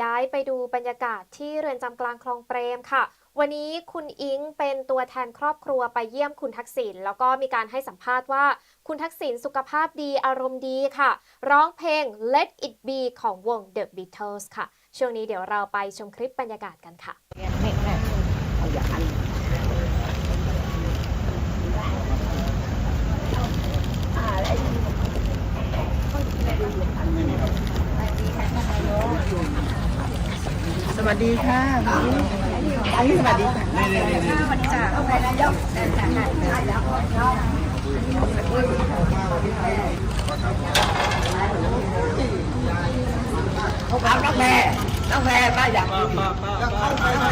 ย้ายไปดูบรรยากาศที่เรือนจำกลางคลองเปรมค่ะ วันนี้คุณอิงเป็นตัวแทนครอบครัวไปเยี่ยมคุณทักษิณแล้วก็มีการให้สัมภาษณ์ว่า คุณทักษิณสุขภาพดีอารมณ์ดีค่ะ ร้องเพลง Let It Be ของวง The Beatles ค่ะ ช่วงนี้เดี๋ยวเราไปชมคลิปบรรยากาศกันค่ะ เอาอย่างนั้นส วัสดีค่ะอันนี้สวัสดีค่ะนี่นี่นี่สวัสดีจ้าเอาไปนายกแต่แต่ไหนเอาน้องแพรน้องแพรป้าอยากกินน้องแ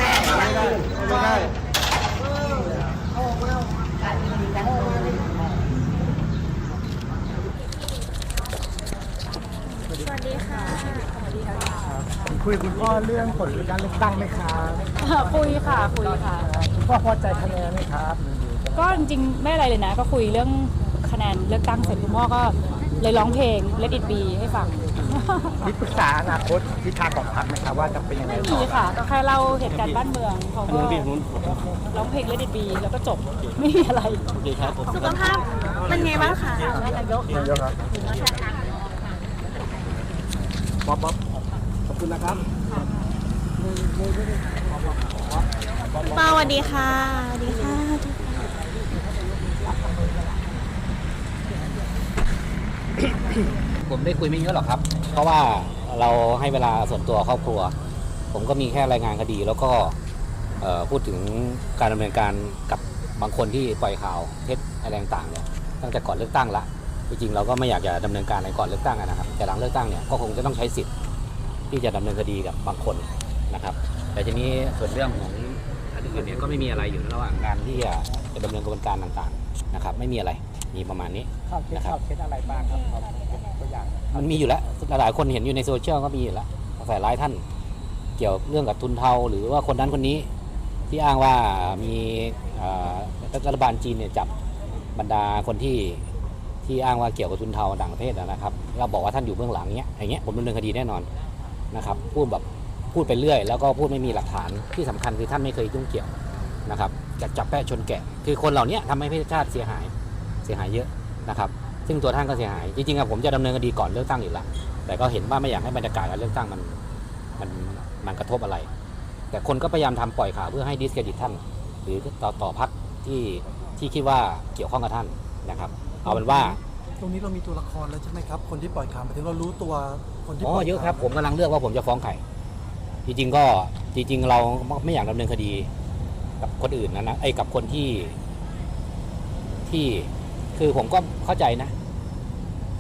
พรอยากกิน ไม่ได้คุยกับคุณพ่อเรื่องผลการเลือกตั้งไหมครับคุยค่ะคุยค่ะ คุณพ่อพอใจคะแนนไหมครับก็จริงๆไม่อะไรเลยนะ ก็คุยเรื่องคะแนนเลือกตั้งเสร็จคุณพ่อก็เลยร้องเพลง Let It Be ให้ฟังมีปรึกษาอนาคตทิศทางของพรรคไหมครับว่าจะเป็นยังไงไม่ต่มีอค่ะ ก็แค่เล่าเหตุการณ์บ้านเมืองเขาก็ร้องเพลง Let It Be แล้วก็จบไม่มีอะไร สุขภาพเป็นไงบ้างคะนายกครับ บ๊อบบ๊อบขอบคุณนะครับป้าสวัสดีค่ะสวัสดีค่ะผมได้คุยไม่เยอะหรอกครับ เพราะว่าเราให้เวลาส่วนตัวครอบครัว ผมก็มีแค่รายงานคดี แล้วก็เอ่อพูดถึงการดำเนินการกับบางคนที่ปล่อยข่าวเท็จอะไรต่างๆเนี่ยตั้งแต่ก่อนเลือกตั้งละ จริงๆเราก็ไม่อยากจะดำเนินการในก่อนเลือกตั้งอะนะครับ แต่หลังเลือกตั้งเนี่ยก็คงจะต้องใช้สิทธิ์ที่จะดำเนินคดีกับบางคนนะครับ แต่ทีนี้ส่วนเรื่องของอันอื่นเนี่ยก็ไม่มีอะไรอยู่ในระหว่างการที่จะจะดำเนินกระบวนการต่างๆนะครับ ไม่มีอะไรมีประมาณนี้ข่าวเท็จข่าวเท็จอะไรบ้างครับครับตัวอย่างมันมีอยู่แล้วหลายๆคนเห็นอยู่ในโซเชียลก็มีอยู่แล้วใส่ร้ายท่านเกี่ยวเรื่องกับทุนเทาหรือว่าคนนั้นคนนี้ที่อ้างว่ามีเอ่อรัฐบาลจีนเนี่ยจับบรรดาคนที่ ที่อ้างว่าเกี่ยวกับทุนเทาต่างประเทศนะครับเราบอกว่าท่านอยู่เบื้องหลังเนี้ยอย่างเงี้ยผมดำเนินคดีแน่นอนนะครับพูดแบบพูดไปเรื่อย แล้วก็พูดไม่มีหลักฐานที่สำคัญคือท่านไม่เคยยุ่งเกี่ยวนะครับจะจับแปะชนแกะ คือคนเหล่านี้ทำให้ประเทศชาติเสียหายเสียหายเยอะนะครับ ซึ่งตัวท่านก็เสียหาย จริงๆอะผมจะดำเนินคดีก่อนเลือกตั้งอยู่ล้วแต่ก็เห็นว่าไม่อยากให้บรรยากาศการเลือกตั้งมันมันมันกระทบอะไร แต่คนก็พยายามทำปล่อยข่าวเพื่อให้ดิสเครดิตท่าน หรือต่อต่อพักที่ที่คิดว่าเกี่ยวข้องกับท่านนะครับ เอาเป็นว่า ตรงนี้เรามีตัวละครแล้วใช่ไหมครับ คนที่ปล่อยข่าวหมายถึงเรารู้ตัวคนที่อ๋ปล่ออยเยอะครับข่าวผมกำลังเลือกว่าผมจะฟ้องใครจริงๆก็จริง ๆ เราไม่อยากดำเนินคดี กับคนอื่นนะนะไอ้ยกับคนที่ ที่คือผมก็เข้าใจนะ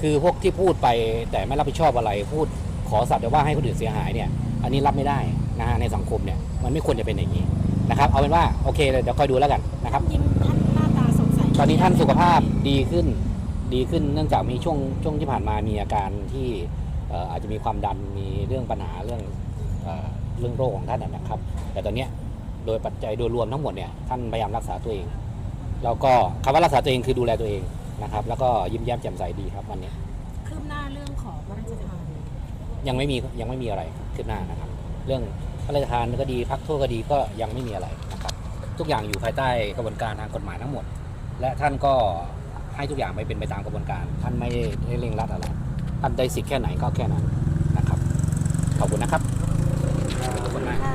คือพวกที่พูดไปแต่ไม่รับผิดชอบอะไรพูดขอสัตว์แต่ว่าให้คนอื่นเสียหายเนี่ย อันนี้รับไม่ได้นะฮะในสังคมเนี่ย มันไม่ควรจะเป็นอย่างนี้นะครับ เอาเป็นว่าโอเคเดี๋ยวคอยดูแล้วกันนะครับ ยิ้ม ตอนนี้ท่านสุขภาพดีขึ้น ดีขึ้นเนื่องจากมีช่วงช่วงที่ผ่านมามีอาการที่เอ่ออาจจะมีความดันมีเรื่องปัญหาเรื่องเอ่อเรื่องโรคของท่านนะนะครับ แต่ตอนเนี้ยโดยปัจจัยโดยรวมทั้งหมดเนี่ยท่านพยายามรักษาตัวเอง แล้วก็คำว่ารักษาตัวเองคือดูแลตัวเองนะครับ แล้วก็ยิ้มแย้มแจ่มใสดีครับวันนี้คืบหน้าเรื่องของพระราชทานยังไม่มียังไม่มีอะไรคืบหน้านะครับ เรื่องพระราชทานก็ดีพักโทษก็ดีก็ยังไม่มีอะไรนะครับ ทุกอย่างอยู่ภายใต้กระบวนการทางกฎหมายทั้งหมด และท่านก็ให้ทุกอย่างไปเป็นไปตามกระบวนการ ท่านไม่ได้เร่งรัดอะไร ท่านได้สิทธิ์แค่ไหนก็แค่นั้นนะครับ ขอบคุณนะครับขอบคุณมาก ค่ะ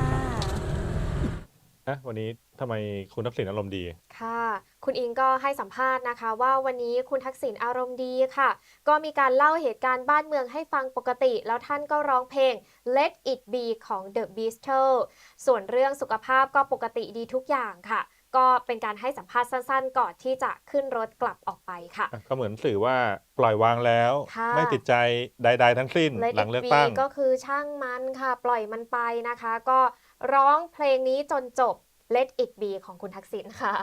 นะวันนี้ทำไมคุณทักษิณอารมณ์ดี ค่ะ คุณอิงก็ให้สัมภาษณ์นะคะ ว่าวันนี้คุณทักษิณอารมณ์ดีค่ะ ก็มีการเล่าเหตุการณ์บ้านเมืองให้ฟังปกติ แล้วท่านก็ร้องเพลง Let It Be ของ The Beatles ส่วนเรื่องสุขภาพก็ปกติดีทุกอย่างค่ะ ก็เป็นการให้สัมภาษณ์สั้นๆ ก่อนที่จะขึ้นรถกลับออกไปค่ะ ก็เหมือนสื่อว่าปล่อยวางแล้ว ค่ะ ไม่ติดใจใด ๆ ทั้งสิ้น Let หลัง It เลือก Be ตั้ง ก็คือช่างมันค่ะ ปล่อยมันไปนะคะ ก็ร้องเพลงนี้จนจบ Let It Be ของคุณทักษิณค่ะ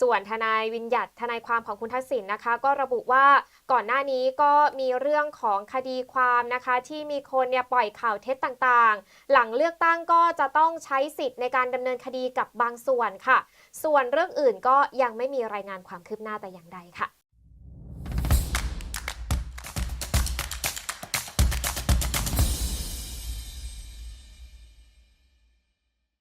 ส่วนทนายวินยัตทนายความของคุณทักษิณนะคะ ก็ระบุว่าก่อนหน้านี้ก็มีเรื่องของคดีความนะคะ ที่มีคนเนี่ยปล่อยข่าวเท็จต่างๆ หลังเลือกตั้งก็จะต้องใช้สิทธิ์ในการดำเนินคดีกับบางส่วนค่ะ ส่วนเรื่องอื่นก็ยังไม่มีรายงานความคืบหน้าแต่อย่างใดค่ะ